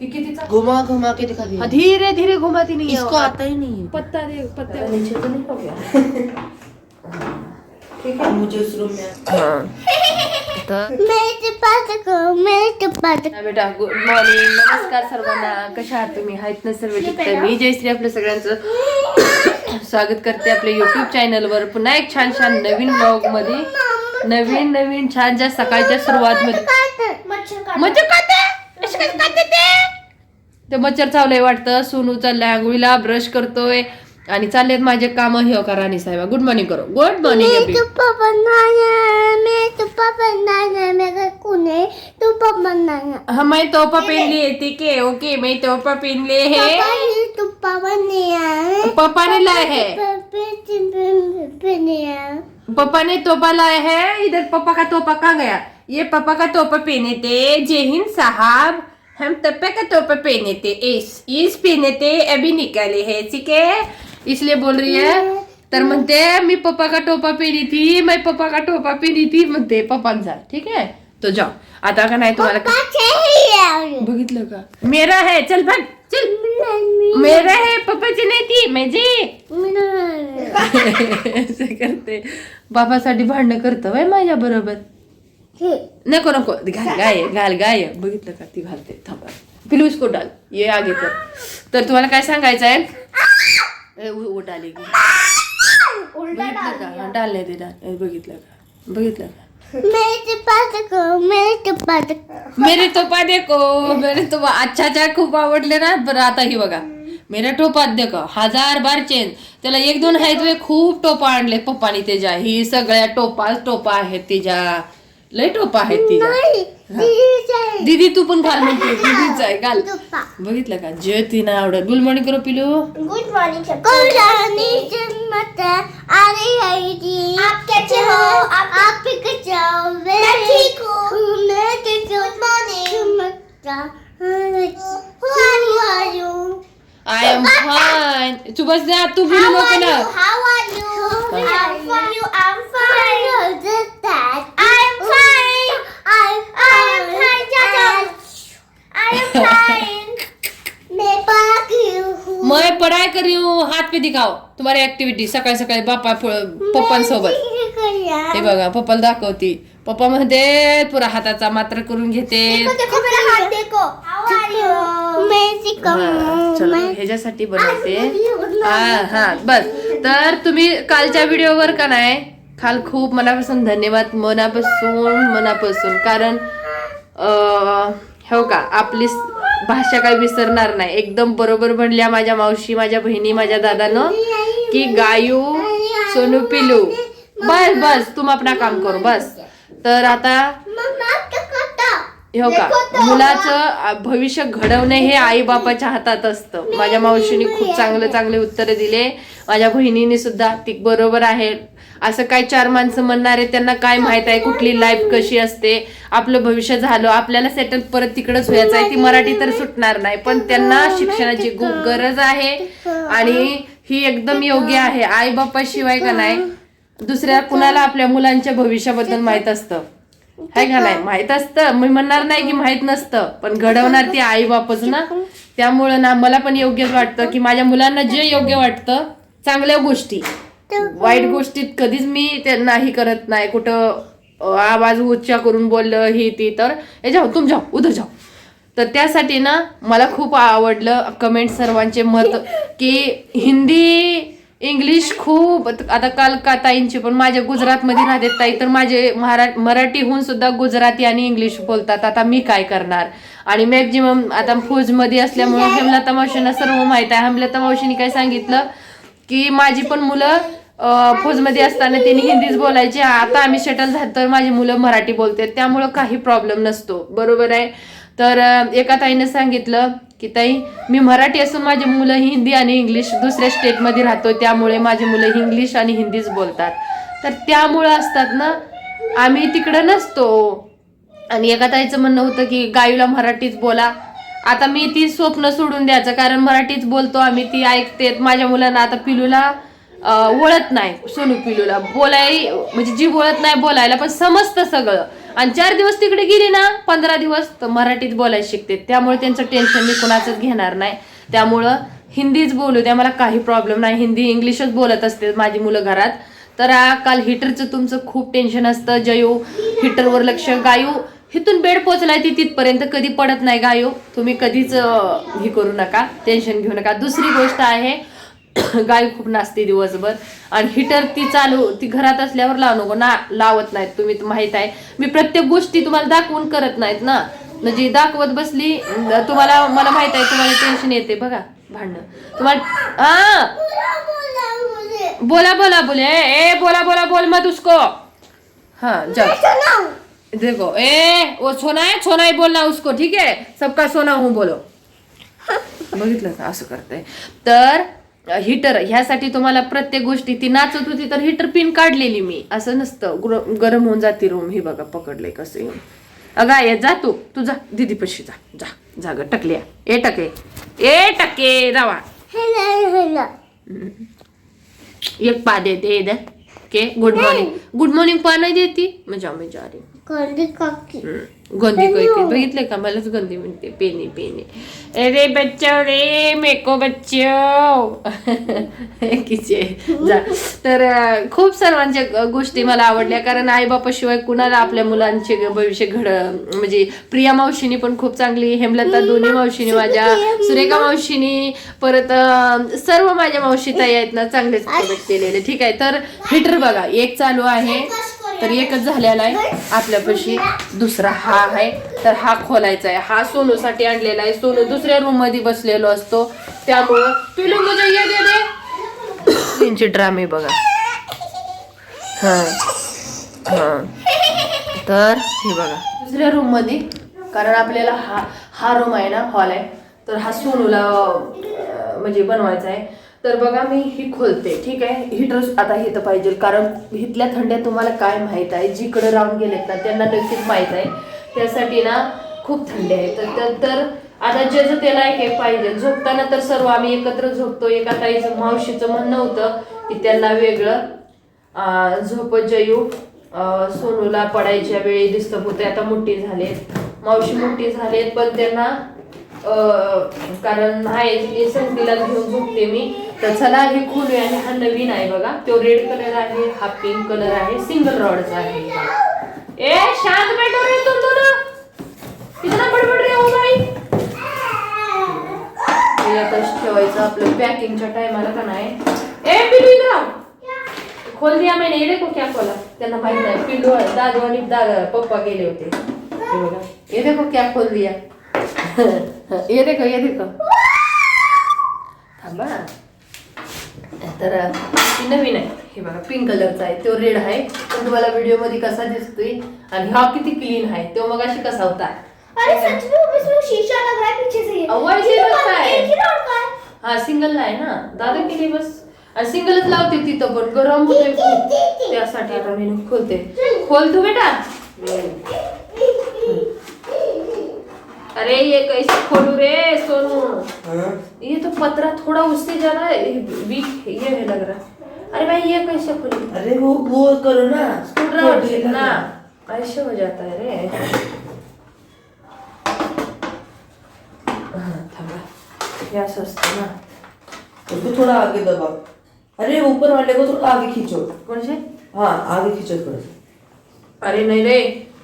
ये कितीचा घुमा घुमा के दिखा दिया धीरे धीरे घुमाती नहीं है इसको आता ही नहीं है पत्ता दे पत्ते नीचे तो नहीं हो गया ठीक है मुझे उस रूम में तर मेरे पास को मेरे पास बेटा गुड मॉर्निंग नमस्कार सर्वांना. कशा आहात तुम्ही? आहेत ना सर्व तर मी जयश्री आपल्या सगळ्यांचं स्वागत करते आपल्या युट्यूब चॅनलवर पुन्हा एक छान छान नवीन ब्लॉगमध्ये. नवीन नवीन छानच्या सकाळच्या सुरुवात मध्ये. मच्छर मच्छर खाते अशी कसं खाते ते? ते मच्छर चावलंय वाटतं. सोनू चाललाय आंघोळीला ब्रश करतोय. आणि चाललेत माझे काम. हे का राणी साहेबा गुड मॉर्निंग करो. गुड मॉर्निंग मेरे पापा नाना मेरे पापा नाना मेरे कुने तू पापा नाना. हाँ मैं तोहफा पहन लिए ठीक है ओके मैं तोहफा पहन लिए है पापा तू ने लाए है पापा नहीं आए पापा ने तोहफा लाया है. इधर पापा का तोहफा कहाँ गया? ये पापा का तोहफा पहने थे जय हिंद साहब. हम तप्पे का तोहफा पहने थे इस इस पहने थे अभी निकाले हैं ठीक है? इसलिए बोल रही है तर म्हणते मी पप्पा का टोपा पेनी थी मैं पप्पा का टोपा पेनी थी म्हणते पप्पांचा ठीक है? तो जाओ आता का नाही तुम्हाला पापा बघितलं का? मेरा है चल भाग चल. मेरा है पप्पाची नाही ती माझी असं करते. बाबासाठी भांडणं करतं वय माझ्या बरोबर नको नको घाल गाय घाल गाय बघितलं का ती घालते थांबा पिलू इसको डाल ये आगे कर तर तुम्हाला काय सांगायचं आहे उ डाले की. बघितलं का हा, डालले ते डाल बघितलं का बघितलं का मेरे पास को मेरे पास मेरे टोपा देखो मेरे तो अच्छा अच्छा खूप आवडले ना बरं आता ही बघा मेरे टोपात देखो हजार बार चेंज त्याला एक दोन आहेत खूप टोपा आणले पप्पानी त्याच्या ही सगळ्या टोपा टोपा आहेत तिच्या लय टोपा आहेत तिच्या. नहीं दीदी तू पण घाल म्हणते. दीदीच आहे घाल. बघितलं का? जे तिनं आवडत. गुड मॉर्निंग करो पिलू. गुड मॉर्निंग कल्याणी जन्मत अरे हरी आप कैसे हो आप आप कैसे हो? मैं ठीक हूँ। मैं ठीक हूँ? Good morning I am fine तू बस जा तू बोलू नको ना पढ़ाई कर रही हूँ हाथ पे दिखाओ तुम्हारी ऍक्टिव्हिटी सकाळी सकाळी बापा पप्पांसोबत. हे बघा पप्पाला दाखवती. पप्पा म्हणते पुरा हाताचा मात्र करून घेते. हा, चला ह्याच्यासाठी बनवते. हा हा बस. तर तुम्ही कालच्या व्हिडिओवर का नाही काल खूप मनापासून धन्यवाद मनापासून मनापासून. कारण अं, हो का आपली स- भाषा काही विसरणार नाही. एकदम बरोबर म्हणल्या माझ्या मावशी माझ्या बहिणी माझ्या दादानं की गायू सोनू पिलू. बस बस तुम आपला काम करू बस. तर आता हो का मुलाचं भविष्य घडवणे हे आई बापाच्या हातात असतं. माझ्या मावशीने खूप चांगले चांगले उत्तर दिले. माझ्या बहिणीने सुद्धा ती बरोबर आहे. असं काय चार माणसं म्हणणारे त्यांना काय माहीत आहे कुठली लाईफ कशी असते आपलं भविष्य झालं आपल्याला सेटल परत तिकडच व्हायचं आहे ती मराठी तर सुटणार नाही. पण त्यांना शिक्षणाची खूप गरज आहे आणि ही एकदम योग्य आहे आई बापाशिवाय का नाही दुसऱ्या कुणाला आपल्या मुलांच्या भविष्याबद्दल माहीत असतं? हाय का नाही? माहीत असतं. मी म्हणणार नाही की माहीत नसतं पण घडवणार ती आई बापच ना त्यामुळं ना मला पण योग्यच वाटतं की माझ्या मुलांना जे योग्य वाटतं चांगल्या गोष्टी. वाईट गोष्टीत कधीच मी त्यांना ही करत नाही. कुठं आवाज उच्चा करून बोललं ही ती तर. हे जाऊ तुम जाऊ उधर जाऊ. तर त्यासाठी ना मला खूप आवडलं कमेंट सर्वांचे मत की हिंदी इंग्लिश खूप आता काल का ताईंची पण माझ्या गुजरातमध्ये राहते ताई तर माझे महारा मराठीहून सुद्धा गुजराती आणि इंग्लिश बोलतात. आता मी काय करणार? आणि मॅक्झिमम आता फौजमध्ये असल्यामुळे हेमलता मावशींना सर्व माहीत आहे. हेमलता मावशीने काय सांगितलं? की माझी पण मुलं अं, फौजमध्ये असताना त्यांनी हिंदीच बोलायची. आता आम्ही सेटल झालं तर माझी मुलं मराठी बोलते. त्यामुळं काही प्रॉब्लेम नसतो. बरोबर आहे? तर एका ताईने सांगितलं की ताई मी मराठी असून माझी मुलं हिंदी आणि इंग्लिश दुसऱ्या स्टेटमध्ये राहतो. त्यामुळे माझी मुलं इंग्लिश आणि हिंदीच बोलतात. तर त्यामुळं असतात ना आम्ही तिकडं नसतो. आणि एका ताईचं म्हणणं होतं की गायूला मराठीच बोला. आता मी ती स्वप्न सोडून द्यायचं कारण मराठीच बोलतो आम्ही ती ऐकते. माझ्या मुलांना आता पिलूला वळत नाही सोनू पिलूला. बोलाय म्हणजे जी बोलत नाही बोलायला पण समजतं सगळं. आणि चार दिवस तिकडे गेली ना पंधरा दिवस तर मराठीत बोलायला शिकते. त्यामुळे त्यांचं टेन्शन मी कुणाचंच घेणार नाही. त्यामुळं हिंदीच बोलू द्या मला काही प्रॉब्लेम नाही. हिंदी इंग्लिशच बोलत असते माझी मुलं घरात. तर आ, काल हिटरचं तुमचं खूप टेन्शन असतं. जयू हिटरवर लक्ष गायू. हिथून बेड पोचलाय ती तिथपर्यंत कधी पडत नाही गायो तुम्ही कधीच हे करू नका. टेन्शन घेऊ नका. दुसरी गोष्ट आहे गाय खूप नाचते दिवसभर. आणि हिटर ती चालू ती घरात असल्यावर लावू नको. ना लावत नाहीत. तुम्ही माहीत माहीत आहे. मी प्रत्येक गोष्टी तुम्हाला दाखवून करत नाहीत ना. म्हणजे दाखवत बसली तुम्हाला मला माहीत आहे तुम्हाला टेन्शन येते. बघा भांडणं. तुम्हाला हा बोला बोला बोले. ए बोला बोला बोल मत उसको हां जाओ देखो ए वो सोना है सोना ही बोलना उसको ठीक है? सबका सोना हूँ बोलो। बघितलं का असं करते तर हिटर ह्यासाठी तुम्हाला प्रत्येक गोष्टी ती नाचत होती तर हिटर पिन काढलेली मी. असं नसतं गुर- गरम होऊन जाते रूम ही बघा पकडले कसं येऊन. अगा ये जा तू तू जा दीदी पशी जा जा जा ग टकल्या ए टके ए टके जावा एक पा देते इधर के गुड मॉर्निंग गुड मॉर्निंग पा नाही देती? मजा मी जा गंदी कोई के बघितले का? मलाच गंदी म्हणते. पेनी पेनी. अरे बच्चो रे मेको बच्चो. किचे. जा. तर खूप सर्वांच्या गोष्टी मला आवडल्या. कारण आई बापाशिवाय कुणाला आपल्या मुलांचे भविष्य घड म्हणजे प्रिया मावशीनी पण खूप चांगली हेमलता दोन्ही मावशीनी माझ्या सुरेखा मावशीनी परत सर्व माझ्या मावशी ताई आहेत ना चांगलेच केलेले. ठीक आहे. तर हिटर बघा. एक चालू आहे. तर एकच झालेला आहे. आपल्यापाशी दुसरा हा आहे. तर हा खोलायचा आहे. हा सोनूसाठी आणलेला आहे. सोनू दुसऱ्या रूममध्ये बसलेलो असतो. त्यामुळं पिलू त्यांचे ड्रामे बघा. हा. हा. तर हे बघा. दुसऱ्या रूममध्ये कारण आपल्याला हा हा रूम आहे ना हॉल आहे. तर हा सोनूला म्हणजे बनवायचा आहे. तर बघा मी ही खोलते ठीक आहे? हिटर आता इथं पाहिजे कारण इथल्या थंड्या तुम्हाला काय माहीत आहे? जिकडे राहून गेलेत ना त्यांना नक्कीच माहीत आहे. त्यासाठी ना खूप थंडी आहे. तर तर- तर आता ज्याचं त्याला एक एक पाहिजे. झोपताना तर सर्व आम्ही एकत्र झोपतो एका ताईचं मावशीचं म्हणणं होतं की त्यांना वेगळं झोप झोपत जयू सोनूला पडायच्या वेळी डिस्टर्ब होते आता मोठी झालेत मावशी मोठी झालेत पण त्यांना कारण आहे संगतीला घेऊन झोपते मी. तर चला हे खोलूया आणि हा नवीन आहे बघा. तो रेड कलर आहे हा पिंक कलर आहे सिंगल रॉडचा आहे. ए शांत बैठो रे तुम दोनों इतना बडबड रे हो भाई हे आता ठेवायचं आपलं पॅकिंगच्या टायमाला का नाही. ए पिलू इधर खोल दिया मैंने ये देखो क्या खोला. त्यांना माहीत नाही पिल्लू दादू आणि दादा पप्पा गेले होते. हे बघा. ये देखो क्या खोल दिया. ये देखो ये देखो. थांबा. तर ती नवीन आहे. हे बघा पिंक कलरचा आहे. तो रेड आहे. पण तुम्हाला व्हिडिओमध्ये कसा दिसतोय आणि हा किती क्लीन आहे तो मग अशी कसा होता? अरे सच में इसमें शीशा लग रहा है पीछे से लगता सिंगल आहे ना. दादा केली बस? आणि सिंगलच लावते तिथं पण. गरम होते त्यासाठी आता मी खोलते. खोल तू बेटा. अरे ये कैसे खोलू रे सोनू? हाँ? ये तो पतरा थोड़ा उससे ज्यादा वीक ये है लग रहा। अरे भाई ये कैसे खोलू? अरे वो वो करो ना। स्क्रूड्राइवर से ना। ऐसे हो जाता है रे। हाँ, हे असं असतं ना? उसको थोड़ा आगे दबाओ। अरे ऊपर वाले को थोड़ा आगे खींचो। कोणचे हाँ आगे खींचो थोड़ा सा। अरे नहीं रे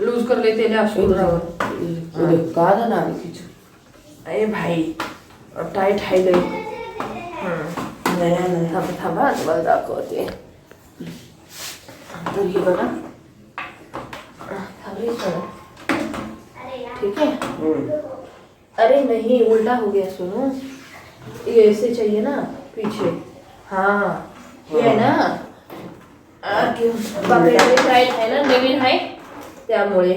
लूज कर लेते ले स्क्रूड्राइवर उधर, कहा था ना आगे खींचो अरे भाई टाईट आहे लय हम्म. नया नया थांबा थांबा तुम्हाला दाखवते तर हे बघा. ठीक है. अरे नहीं उल्टा हो गया सुनो ये ऐसे चाहिए ना पीछे हाँ ये है ना आ, क्यों? बापरे टाईट आहे ना नवीन आहे त्यामुळे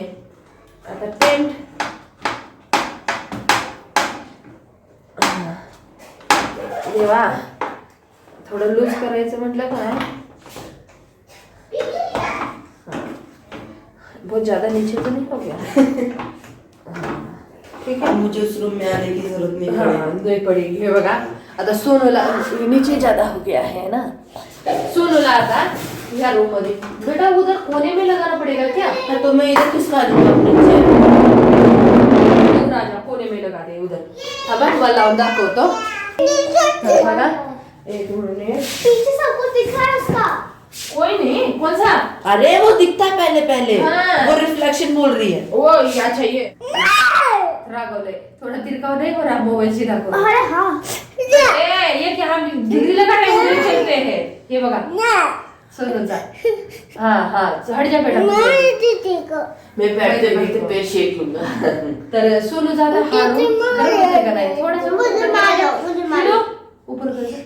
आता टेंट देवा थोडं लूज करायचं म्हटलं का. बहुत ज्यादा नीचे तो नहीं हो गया. ठीक है? मुझे उस रूम में आने की जरूरत नहीं हाँ नहीं पड़ेगी हे बघा. आता सोनूला नीचे ज्यादा हो गया है ना? सोनूला आता या रूम मध्ये. बेटा उधर कोने में लगाना पड़ेगा क्या? हाँ, तो मैं इधर खिसका दूँगा अपने से उधर आ जा कोने में लगा दे उधर. तुम्हाला लावून दाखवतो तर बघा एक मिनिट पीछे सब कुछ दिख रहा है उसका. कोई नहीं कौन सा? अरे वो दिखता है पहले पहले. हाँ। वो रिफ्लेक्शन बोल रही है. वो या चाहिए. थोड़ा तिरकाव नहीं हो रहा दाखव अरे हाँ. ए ये क्या हम डिग्री लगा रहे हैं चलते हैं. ये बघा. सोनूचा हा हा. हट जा बेटा मैं लूंगा तर सोनू ज्यादा हारू गरम होते का नाही? थोड़ा सा मुझे मारो मुझे मारो. ऊपर कर.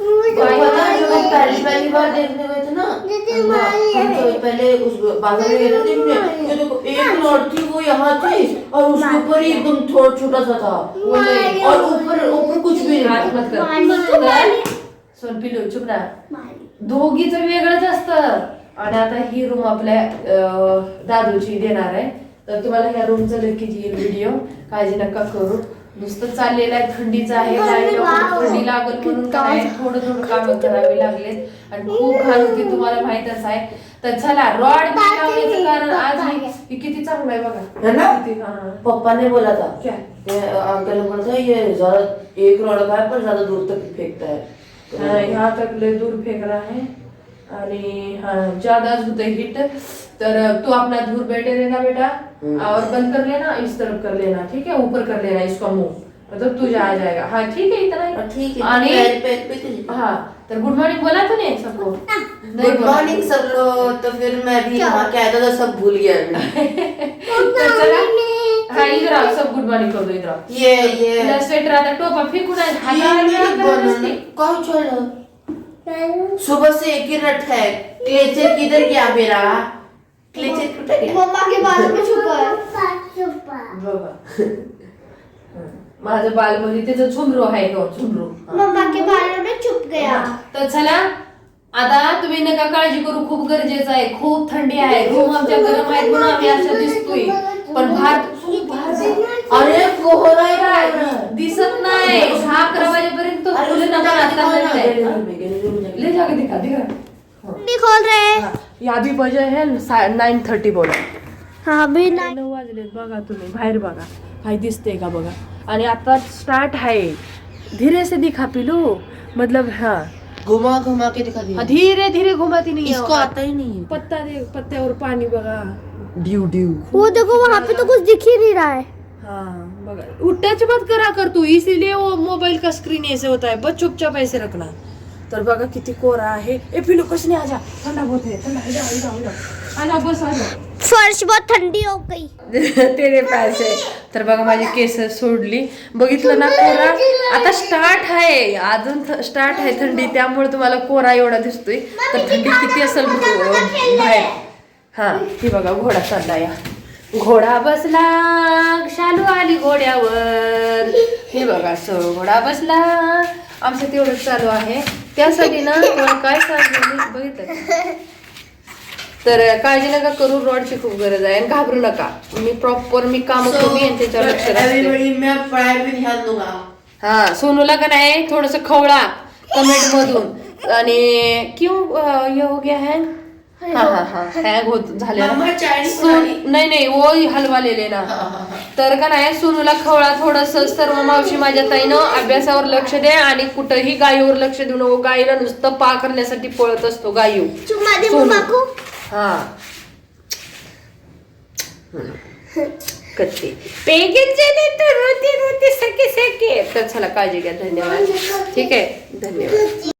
मुझे भाई पता है जब हम पहली पहली बार देखने गए थे ना? दीदी हम मारी हम तो पहले उस बाजार में गए थे देखने ये देखो एक लॉट थी वो यहाँ थी और उसके ऊपर ही एकदम थोड़ा छोटा सा था वो नहीं और ऊपर ऊपर कुछ भी नहीं हात था मत कर पिलू चुप ना मारी दोघीचं वेगळंच असतं. आणि आता ही रूम आपल्या अं, दादूची देणार आहे. तर तुम्हाला ह्या रूमचं नक्कीच येईल व्हिडिओ काळजी नका करू. नुसतं चाललेलं आहे थंडीचं आहे काय थंडी लागल म्हणून काय थोडं थोडं काम करावे लागलेत. आणि खूप घाण होती तुम्हाला माहितच आहे तर चला रॉड लावण्याचं कारण आज ही किती चांगलं आहे बघा. ना? किती. पापा ने बोला था क्या? ये अंकल ने बोला था ये ज्यादा एक रॉड का है पर ज्यादा दूर तक फेंकता है हाँ, यहाँ तक ले दूर फेंक रहा है आणि हाँ ज़्यादा होते हिट तर तू अपना दूर बैठे रहना बेटा। और बंद कर लेना इस तरफ़ कर लेना ठीक है? ऊपर कर लेना इसका मुँह। मतलब तुझे आ जाएगा। हाँ ठीक है इतना ही। ठीक है तुझे हाँ। तर गुड मॉर्निंग बोला तूने सबको। गुड मॉर्निंग सब लोग तो फिर मैं भी वहाँ क्या था तो सब भूल गया हाँ इधर आओ सब गुड मॉर्निंग कर दो इधर आओ। ये आहे. छोड़ो। सुबह से एक ही रट है क्लेचर किधर गया मेरा? क्लेचर कुठे गया। मम्मा के बालों में छुपा है. माझं बालमधी त्याचं झुमरू आहे हो झुमरू मम्मा के बालों में छुप गया। तर चला आता तुम्ही नका काळजी करू खूप गरजेचं आहे खूप थंडी आहे रूम आमच्या गरम आहेत म्हणून आम्ही अशा दिसतोय. पण भात अरे कोहरा ही कोहरा दिसत नाही. सहा अकरा वाजेपर्यंत फुलं नका आता ले जाके दिखा दिखा भी खोल रहे हैं. या बजे है नाईन थर्टी बोला. हाँ भी नहीं नऊ वाजलेत बघा तुम्ही. बाहेर बघा. काही दिसतंय का बघा? आणि आता स्टार्ट आहे. धीरे से दिखा पिलू. मतलब हाँ. घुमा घुमा के दिखा दिया हाँ, धीरे धीरे घुमाती नहीं है इसको आता ही नहीं है. पत्ता दे पत्त्यावर पाणी बघा. ड्यू ड्यू वो देखो वहाँ पे तो कुछ दिख ही नहीं रहा है। हाँ बघा. उठ्याची बात करा कर तू इसीलिए वो मोबाईल का स्क्रीन ऐसे होता है. बस चुपचाप ऐसे रखना. तर बघा किती कोरा आहे. ए पिलू कसं नाही आजा? थंडा बहुत है थंडा. आजा बस आजा. फर्श बहुत ठंडी हो गई। तेरे पैसे तर बघा माझी केस सोडली. बघितलं ना कोरा? आता स्टार्ट आहे. अजून स्टार्ट आहे थंडी. त्यामुळे तुम्हाला कोरा एवढा दिसतोय. तर थंडी किती असेल बाहेर. हा. ही बघा घोडा चालला या घोडा बसला शालू आली घोड्यावर. हे बघा सो घोडा बसला. आमचं तेवढं चालू आहे. त्यासाठी ना काय सांगितलं बघितलं? तर काळजी नका करू रॉडची खूप गरज आहे. आणि घाबरू नका. मी प्रॉपर मी काम कमी आणि त्याच्यावर लक्ष हा सोनूला का नाही थोडस खवळा कमेंट मधून आणि क्यों अं, ये हो गया है? हा हा हा. हँग होत झालेला नाही नाही वो हलवा लेले ना. तर का नाही सोनूला खवळा थोडस सर्व मावशी माझ्या ताईनं अभ्यासावर लक्ष दे आणि कुठंही गायीवर लक्ष देऊ नको. गायीला नुसतं पा करण्यासाठी पळत असतो गायू हा. कत्ते पेगेचे देतो रोती रोती सके सके तर चला काळजी घ्या. धन्यवाद. ठीक आहे? धन्यवाद.